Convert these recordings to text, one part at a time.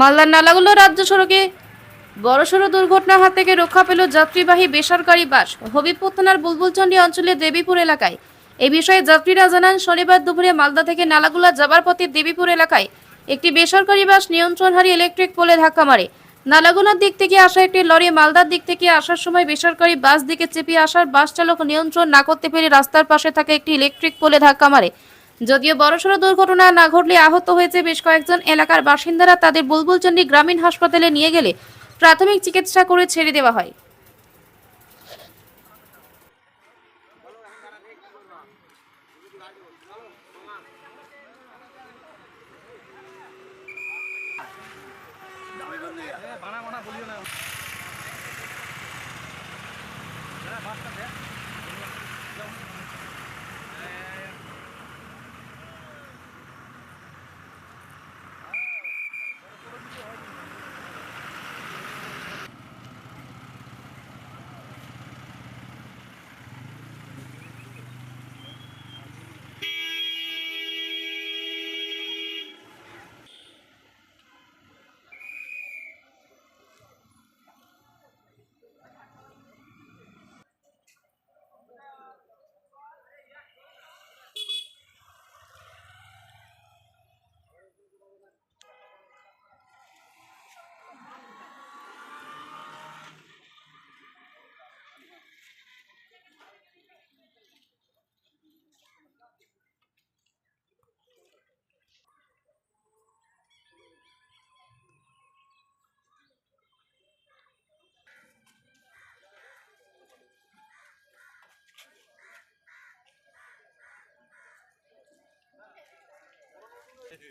মালদার নালাগুলো রাজ্য সড়কে বড়সড় দুর্ঘটনার হাত থেকে রক্ষা পেল যাত্রীবাহী বেসরকারি বাস হবিবপুর থানার বুলবুলচন্ডী অঞ্চলের দেবীপুর এলাকায়। এই বিষয়ে যাত্রীরা জানান, শনিবার দুপুরে মালদা থেকে নালাগুলা যাবার পথে দেবীপুর এলাকায় একটি বেসরকারি বাস নিয়ন্ত্রণ হারিয়ে ইলেকট্রিক পোলে ধাক্কা মারে। নালাগোনার দিক থেকে আসা একটি লরি মালদার দিক থেকে আসার সময় বেসরকারি বাস দিকে চেপে আসার বাস চালক নিয়ন্ত্রণ না করতে পেরে রাস্তার পাশে থাকা একটি ইলেকট্রিক পোলে ধাক্কা মারে। যদিও বড়সড় দুর্ঘটনা না ঘটলে আহত হয়েছে বেশ কয়েকজন এলাকার বাসিন্দারা তাদের বুলবুলচন্ডী গ্রামীণ হাসপাতালে নিয়ে গেলে প্রাথমিক চিকিৎসা করে ছেড়ে দেওয়া হয়।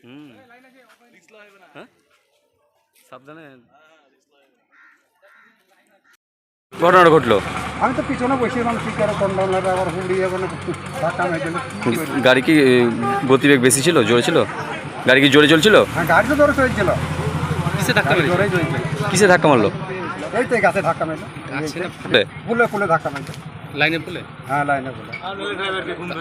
হুম। হ্যাঁ? সাবধানে। ঘটনাটা ঘটলো? আমি তো পিছনে বসেছিলাম ঠিক কন্ডাউনারে আবার হুড়ি যাবে ধাক্কা মেরে দিল গাড়ি কি গতিবেগ বেশি ছিল? জোরে ছিল? গাড়ি কি জোরে চলছিল? হ্যাঁ গাড়ি তো ধরে চলছিল। কিসে ধাক্কা গাড়ি জোরেই চলছিল। কিসে ধাক্কা মারলো? এই তো গাছে ধাক্কা মেরে ফুলে? পুলে ধাক্কা মেরে লাইনে বলে? হ্যাঁ লাইনে বলে।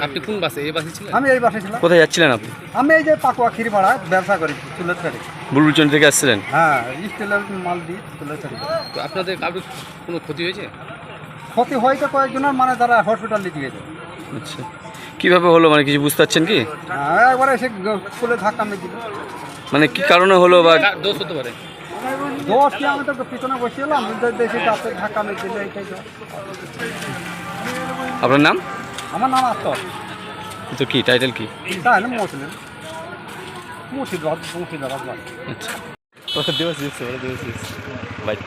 আপনি কোন বাসে? এই বাসে ছিলেন? আমি এই বাসে ছিলাম। কোথায় যাচ্ছিলেন আপনি? আমি এই যে পাকুয়া ক্ষীরপাড়া ব্যবসা করি চুলের ছাড়ি। বুলবুলচন্ডি থেকে আসছিলেন? হ্যাঁ স্টিলের মাল দিই চুলের ছাড়ি। তো আপনাদের কারোর কোনো ক্ষতি হয়েছে? ক্ষতি হয়তো কয়েকজনের মানে তারা হসপিটালে দিয়েছে আচ্ছা। কীভাবে হলো? মানে কিছু বুঝতে পারছেন কি? হ্যাঁ একবারে এসে পুলে ধাক্কা মেরে দিল। মানে কি কারণে হলো বা দোষ হতে পারে। দোষ কিলোমিটার তো পিছনে বসেছিলাম দেখি গাছে ধাক্কা মেরে দিলে এইটাই। আপনার নাম? আমার নাম আস্তর তো কি টাইটেল কি? তাহলে মুসলিম। মুর্শিদাবাদ মুর্শিদাবাদ বাস আচ্ছা। দিবস দিচ্ছে দিবস দিচ্ছে। বাইক